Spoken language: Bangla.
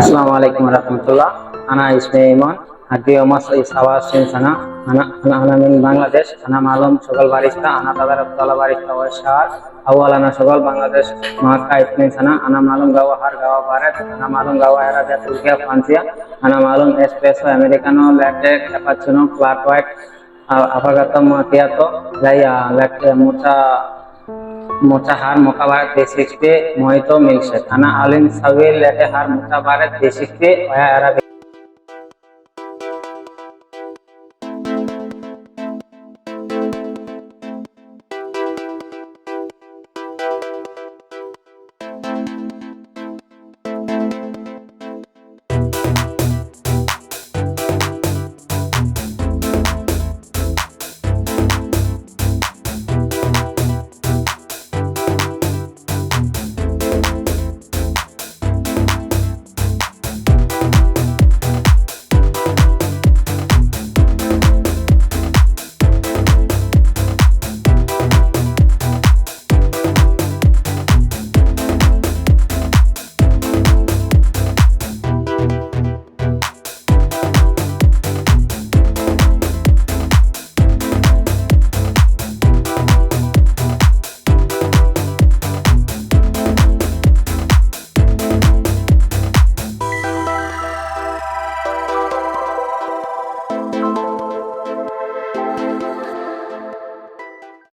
আসসালামু আলাইকুম রহমতুল্লাহ আনা ইসমে ইমন হাদিও মাসই সাওয়াস সিনসানা আনা আনা মিন বাংলাদেশ আনা মালুম সকল বারিস্তা আনা তাদার আব্দুল্লাহ বারিস্তা ওয়া শাহ আউয়াল আনা সকল বাংলাদেশ মাকা ইসমে সানা আনা মালুম গাওয়া হার গাওয়া ভারত আনা মালুম গাওয়া এরাবিয়া তুর্কিয়া ফ্রান্সিয়া আনা মালুম espresso americano latte cappuccino flat white affogato তিয়াতো লাইয়া ল্যাটে মোটা मोचाहार मोकाबारत बेसिक पे मोहितो मिल्क शेक खाना आलिन सवेल लेटे हार मोचाबारत बेसिक पे वह अरब